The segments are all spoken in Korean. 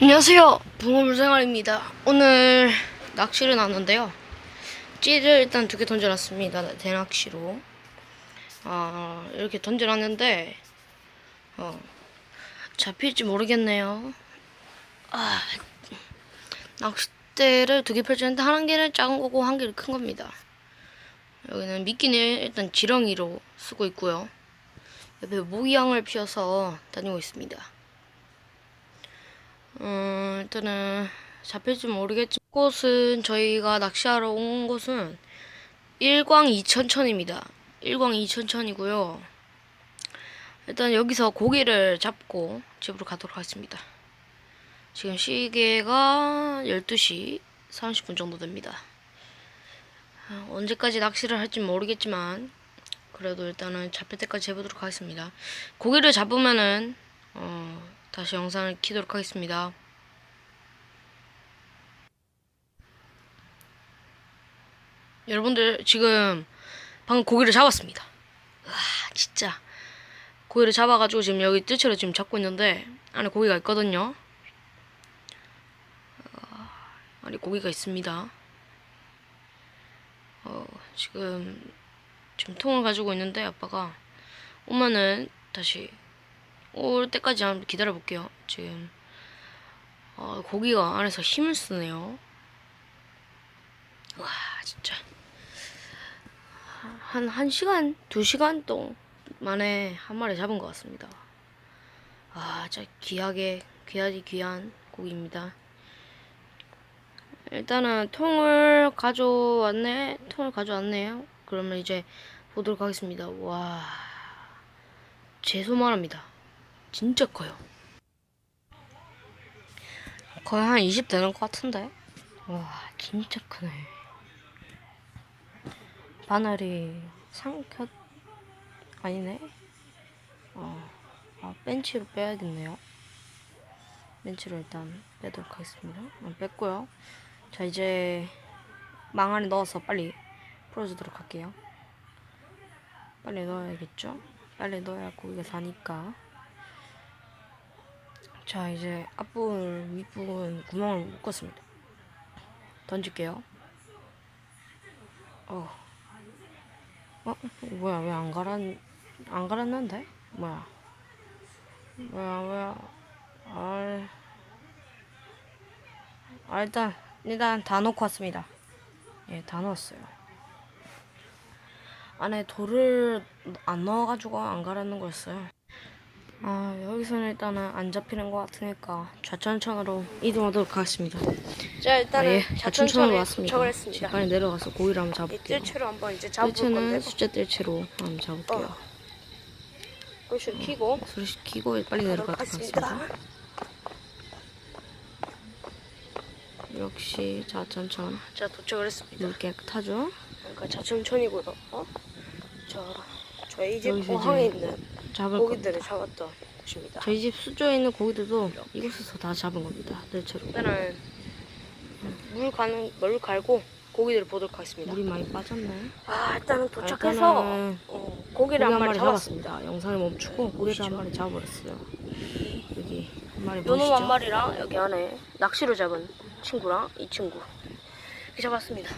안녕하세요. 붕어물생활입니다. 오늘 낚시를 나왔는데요. 찌를 일단 두 개 던져놨습니다. 대낚시로. 아, 이렇게 던져놨는데, 어, 잡힐지 모르겠네요. 아, 낚싯대를 두 개 펼쳤는데 한 개는 작은 거고 한 개는 큰 겁니다. 여기는 미끼는 일단 지렁이로 쓰고 있고요. 옆에 모기향을 피워서 다니고 있습니다. 음, 일단은 잡힐지 모르겠지만 곳은 저희가 낚시하러 온 곳은 일광 이천천입니다. 일광 이천천이고요. 일단 여기서 고기를 잡고 집으로 가도록 하겠습니다. 지금 시계가 12시 30분 정도 됩니다. 아, 언제까지 낚시를 할지 모르겠지만 그래도 일단은 잡힐 때까지 해보도록 하겠습니다. 고기를 잡으면은 어, 다시 영상을 키도록 하겠습니다. 여러분들 지금 방금 고기를 잡았습니다. 와 진짜 고기를 잡아가지고 지금 여기 뜰채로 지금 잡고 있는데 안에 고기가 있거든요. 어, 안에 고기가 있습니다. 어, 지금 지금 통을 가지고 있는데 아빠가 오면은 다시 올 때까지 한번 기다려 볼게요. 지금 어, 고기가 안에서 힘을 쓰네요. 와 진짜 한한 시간 두 시간 동 만에 한 마리 잡은 것 같습니다. 아 진짜 귀하게 귀하디 귀한 고기입니다. 일단은 통을 가져왔네 통을 가져왔네요. 그러면 이제 보도록 하겠습니다. 와 제소만합니다. 진짜 커요. 거의 한 20 되는 것 같은데? 와, 진짜 크네. 바늘이 삼켰, 아니네? 어, 아, 벤치로 빼야겠네요. 벤치로 일단 빼도록 하겠습니다. 어, 뺐고요. 자, 이제 망 안에 넣어서 빨리 풀어주도록 할게요. 빨리 넣어야겠죠? 빨리 넣어야 고기가 사니까. 자 이제 앞부분 윗부분 구멍을 묶었습니다. 던질게요. 어, 어? 뭐야 왜 안 갈았 안 갈았는데? 뭐야. 뭐야 뭐야. 아, 아 일단 일단 다 넣고 왔습니다. 예다 넣었어요. 안에 돌을 안 넣어가지고 안 갈았는 거였어요 아 여기서는 일단은 안 잡히는 것 같으니까 좌천천으로 이동하도록 하겠습니다. 자 일단은 아, 예, 좌천천으로 왔습니다. 했습니다. 빨리 내려가서 고기를 한번 이 잡을게요. 뜰채로 한번 이제 잡을 건데 숫자 뜰채로 한번 잡을게요. 어. 불실 켜고 소리 키고 빨리 내려가도록 하겠습니다. 역시 좌천천 자 도착을 했습니다. 물 깨끗하죠? 그러니까 좌천천이고요. 어? 자 저희 집 어항에 있는 잡을 고기들을 겁니다. 잡았던 곳입니다. 저희 집 수조에 있는 고기들도 이곳에서 다 잡은 겁니다. 뜰채로. 일단은 물 가는 물 갈고 고기들을 보도록 하겠습니다. 물이 많이 빠졌네. 아 일단은 아, 도착해서 일단은 어, 고기를 고기 한한 마리 잡았습니다. 영상을 멈추고 고기를 한. 마리 잡아버렸어요. 여기 한 마리 요놈 보시죠. 한 마리랑 여기 안에 낚시로 잡은 친구랑 이 친구 이렇게 잡았습니다.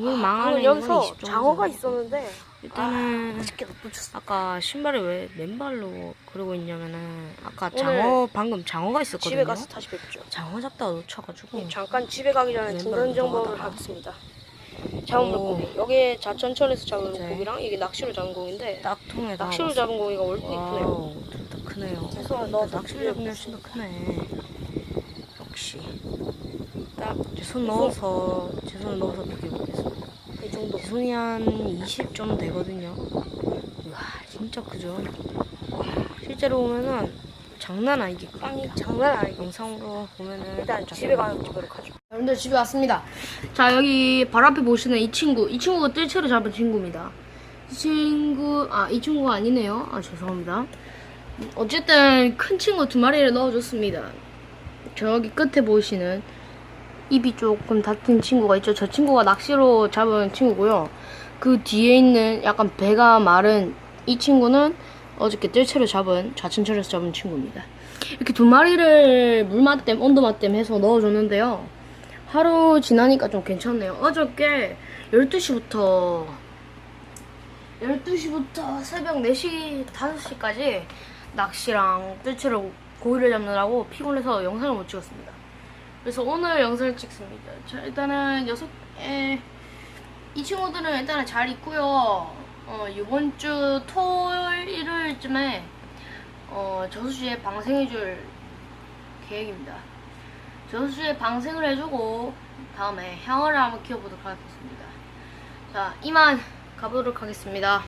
그걸 아, 망하는 여기서 장어가 있었는데 일단은 덮어줬어. 아까 신발을 왜 맨발로 그러고 있냐면은 아까 장어 방금 장어가 있었거든요. 집에 가서 다시 뵙죠. 장어 잡다가 놓쳐가지고 잠깐 집에 가기 전에 중간 정보를. 하겠습니다. 잡은 오. 물고기. 여기에 자천천에서 잡은 이제. 고기랑 이게 낚시로 잡은 고기인데 딱 통에다 낚시로 잡은 고기가 크네요. 와우 둘다 크네요. 그래서 넣어서 낚시를 잡은 게 훨씬 더 크네. 역시 딱 제손 넣어서 제 손을 넣어서 비교해보겠습니다. 이 정도. 제 손이 한 20 좀 되거든요. 우와, 진짜 크죠? 와, 실제로 보면은 장난 아니게 빵이. 장난 아니고. 영상으로 보면은 일단 좀 집에 가서 찍도록 하죠. 여러분들 집에 왔습니다. 자 여기 바로 앞에 보시는 이 친구, 이 친구가 뜰채로 잡은 친구입니다. 이 친구, 아 이 친구가 아니네요. 아 죄송합니다. 어쨌든 큰 친구 두 마리를 넣어줬습니다. 저기 끝에 보시는 입이 조금 닫힌 친구가 있죠. 저 친구가 낚시로 잡은 친구고요. 그 뒤에 있는 약간 배가 마른 이 친구는 어저께 뜰채로 잡은 좌천철에서 잡은 친구입니다. 이렇게 두 마리를 물맛댐, 온도맛댐 해서 넣어줬는데요. 하루 지나니까 좀 괜찮네요. 어저께 12시부터 12시부터 새벽 4시, 5시까지 낚시랑 뜰채로 고기를 잡느라고 피곤해서 영상을 못 찍었습니다. 그래서 오늘 영상을 찍습니다. 자, 일단은 여섯, 에, 이 친구들은 일단은 잘 있고요. 어, 이번 주 토요일, 일요일쯤에 어, 저수지에 방생해줄 계획입니다. 저수지에 방생을 해주고 다음에 향어를 한번 키워보도록 하겠습니다. 자, 이만 가보도록 하겠습니다.